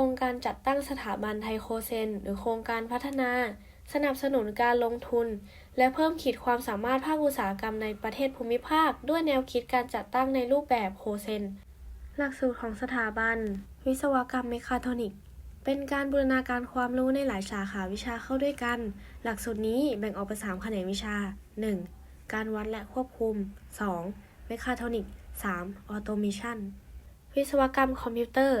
ครงการจัดตั้งสถาบันไทโคเซน หรือโครงการพัฒนา สนับสนุนการลงทุน และเพิ่มขีดความสามารถภาคอุตสาหกรรมในประเทศภูมิภาค ด้วยแนวคิดการจัดตั้งในรูปแบบโคเซน หลักสูตรของสถาบัน วิศวกรรมเมคาทรอนิกส์เป็นการบูรณาการความรู้ในหลายสาขาวิชาเข้าด้วยกัน หลักสูตรนี้แบ่งออกเป็น3แขนงวิชา 1. การวัดและควบคุม 2. เมคาทรอนิกส์ 3. ออโตเมชันวิศวกรรมคอมพิวเตอร์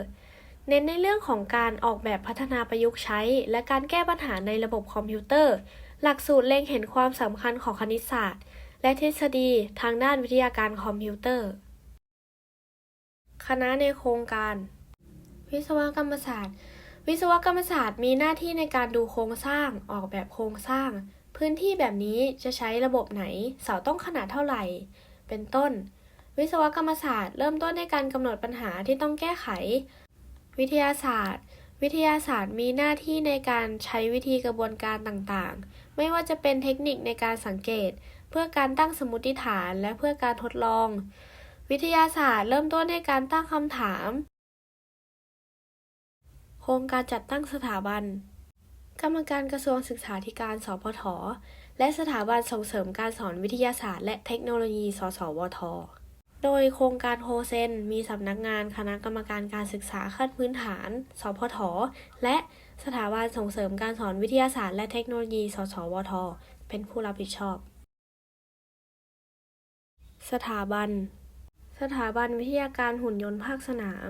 เน้นในเรื่องของการออกแบบพัฒนาประยุกต์ใช้ และการแก้ปัญหาในระบบคอมพิวเตอร์ หลักสูตรเล็งเห็นความสำคัญของคณิตศาสตร์ และทฤษฎีทางด้านวิทยาการคอมพิวเตอร์ คณะในโครงการ วิศวกรรมศาสตร์ วิศวกรรมศาสตร์มีหน้าที่ในการดูโครงสร้าง ออกแบบโครงสร้าง พื้นที่แบบนี้จะใช้ระบบไหน เสาต้องขนาดเท่าไหร่ เป็นต้น วิศวกรรมศาสตร์เริ่มต้นในการกำหนดปัญหาที่ต้องแก้ไข วิทยาศาสตร์ วิทยาศาสตร์มีหน้าที่ในการใช้วิธีกระบวนการต่างๆ ไม่ว่าจะเป็นเทคนิคในการสังเกต เพื่อการตั้งสมมติฐานและเพื่อการทดลอง วิทยาศาสตร์เริ่มต้นในการตั้งคำถาม โครงการจัดตั้งสถาบัน กรรมการกระทรวงศึกษาธิการ สพทและสถาบันส่งเสริมการสอนวิทยาศาสตร์และเทคโนโลยี สสวท โดยโครงการโฮเซนมีสำนักงานคณะกรรมการการศึกษาขั้นพื้นฐาน สพท และสถาบันส่งเสริมการสอนวิทยาศาสตร์และเทคโนโลยี สสวท เป็นผู้รับผิดชอบ สถาบัน สถาบันวิทยาการหุ่นยนต์ภาคสนาม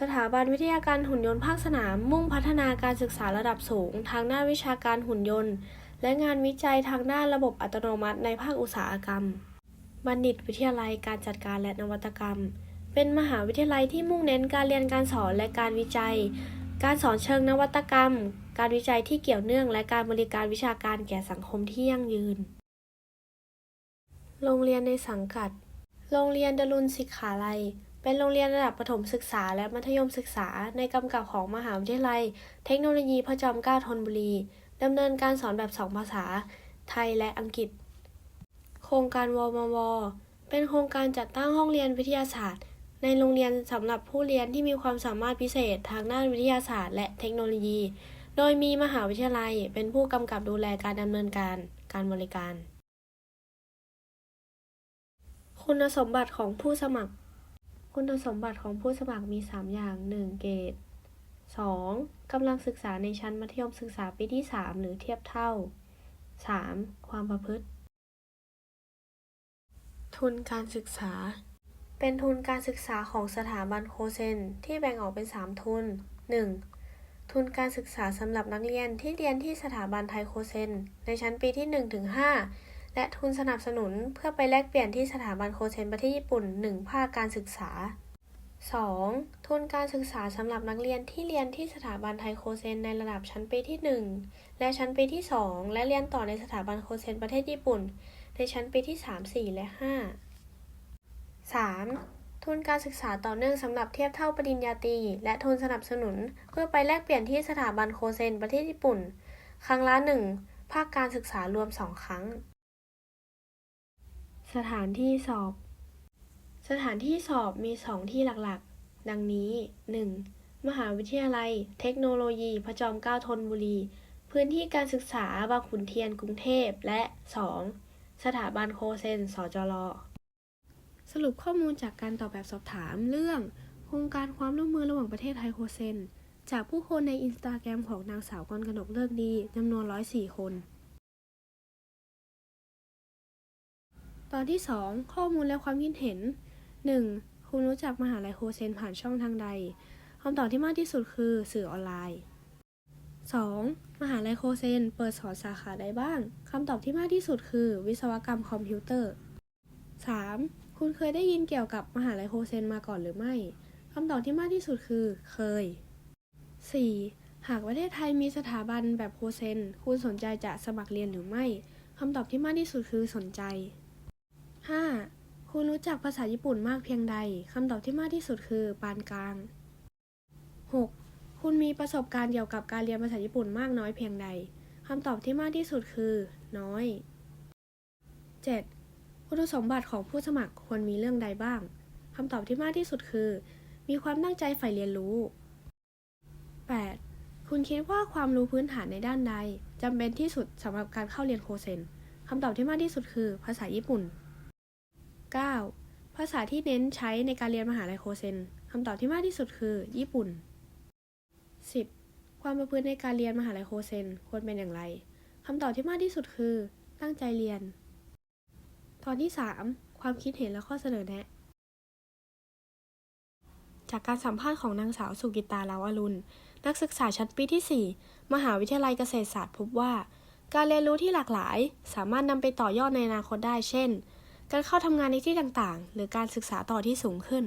สถาบันวิทยาการหุ่นยนต์ภาคสนาม มุ่งพัฒนาการศึกษาระดับสูง ทางด้านวิชาการหุ่นยนต์ และงานวิจัยทางด้านระบบอัตโนมัติในภาคอุตสาหกรรม บัณฑิตวิทยาลัยการจัดการและนวัตกรรม เป็นมหาวิทยาลัยที่มุ่งเน้นการเรียนการสอนและการวิจัย การสอนเชิงนวัตกรรม การวิจัยที่เกี่ยวเนื่อง และการบริการวิชาการแก่สังคมที่ยั่งยืน โรงเรียนในสังกัด โรงเรียนดรุนศิกขาลัย เป็นโรงเรียนระดับประถมศึกษาและมัธยมศึกษาในกำกับของมหาวิทยาลัย เทคโนโลยีพระจอมเกล้าธนบุรีดำเนินการสอนแบบสองภาษา ไทยและอังกฤษ โครงการวมว เป็นโครงการจัดตั้งห้องเรียนวิทยาศาสตร์ ในโรงเรียนสำหรับผู้เรียนที่มีความสามารถพิเศษทางด้านวิทยาศาสตร์ และเทคโนโลยี โดยมีมหาวิทยาลัย เป็นผู้กำกับดูแลการดำเนินการ การบริการ คุณสมบัติของผู้สมัคร คุณสมบัติของผู้สมัครมี 3 อย่าง 1. เกรด 2. กำลังศึกษาในชั้นมัธยมศึกษาปีที่ 3 หรือเทียบเท่า 3. ความประพฤติ ทุนการศึกษา เป็นทุนการศึกษาของสถาบันโคเซนที่แบ่งออกเป็น 3 ทุน 1. ทุนการศึกษาสำหรับนักเรียนที่เรียนที่สถาบันไทยโคเซนในชั้นปีที่ 1-5 และทุนสนับสนุนเพื่อไปแลกเปลี่ยนที่สถาบันโคเซนประเทศญี่ปุ่น 1 ภาคการศึกษา 2. ทุนการศึกษาสำหรับนักเรียนที่เรียนที่สถาบันไทยโคเซนในระดับชั้นปีที่ 1 และชั้นปีที่ 2 และเรียนต่อในสถาบันโคเซนประเทศญี่ปุ่น ในชั้นปีที่ 3 4 และ 5 3. ทุนการศึกษาต่อเนื่องสำหรับเทียบเท่าปริญญาตรีและทุนสนับสนุน เพื่อไปแลกเปลี่ยนที่สถาบันโคเซนประเทศญี่ปุ่น ครั้งละ 1 ภาคการศึกษารวม 2 ครั้ง สถานที่สอบ สถานที่สอบมี 2 ที่หลักๆ ดังนี้ 1. มหาวิทยาลัย เทคโนโลยีพระจอมเกล้าธนบุรี พื้นที่การศึกษาบางขุนเทียนกรุงเทพและ 2. สถาบันโคเซน สจรสรุปข้อมูลจากการตอบแบบสอบถามเรื่อง โครงการความร่วมมือระหว่างประเทศไทยโคเซน จากผู้คนในอินสตาแกรมของนางสาวกรกนกเลิกดีจำนวน 104 คน ตอนที่ 2 ข้อมูลและความคิดเห็น 1. คุณรู้จักมหาลัยโคเซนผ่านช่องทางใดคำตอบที่มากที่สุดคือสื่อออนไลน์ 2. มหาลัยโคเซน เปิดสอนสาขาใดบ้าง คำตอบที่มากที่สุดคือ วิศวกรรมคอมพิวเตอร์ 3. คุณเคยได้ยินเกี่ยวกับมหาลัยโคเซนมาก่อนหรือไม่ คำตอบที่มากที่สุดคือ เคย 4. หากประเทศไทยมีสถาบันแบบโคเซน คุณสนใจจะสมัครเรียนหรือไม่ คำตอบที่มากที่สุดคือสนใจ 5. คุณรู้จักภาษาญี่ปุ่นมากเพียงใด คำตอบที่มากที่สุดคือปานกลาง 6. คุณมีประสบการณ์เกี่ยวกับการเรียนภาษาญี่ปุ่นมากน้อยเพียงใดคำตอบที่มากที่สุดคือ น้อย 7. คุณสมบัติของผู้สมัครควรมีเรื่องใดบ้างคำตอบที่มากที่สุดคือ มีความตั้งใจใฝ่เรียนรู้ 8. คุณคิดว่าความรู้พื้นฐานในด้านใดจำเป็นที่สุดสำหรับการเข้าเรียนโคเซนคำตอบที่มากที่สุดคือ ภาษาญี่ปุ่น 9. ภาษาที่เน้นใช้ในการเรียนมหาลัยโคเซนคำตอบที่มากที่สุดคือ ญี่ปุ่น 10. ความประพฤติในการเรียนมหาลัยโคเซนควรเป็นอย่างไรคำตอบที่มากที่สุดคือ ตั้งใจเรียน ตอนที่ 3 ความคิดเห็นและข้อเสนอแนะ จากการสัมภาษณ์ของนางสาวสุกิตาลาวอรุณ นักศึกษาชั้นปีที่ 4 มหาวิทยาลัยเกษตรศาสตร์พบว่า การเรียนรู้ที่หลากหลาย สามารถนำไปต่อยอดในอนาคตได้ เช่น การเข้าทำงานในที่ต่างๆ หรือการศึกษาต่อที่สูงขึ้น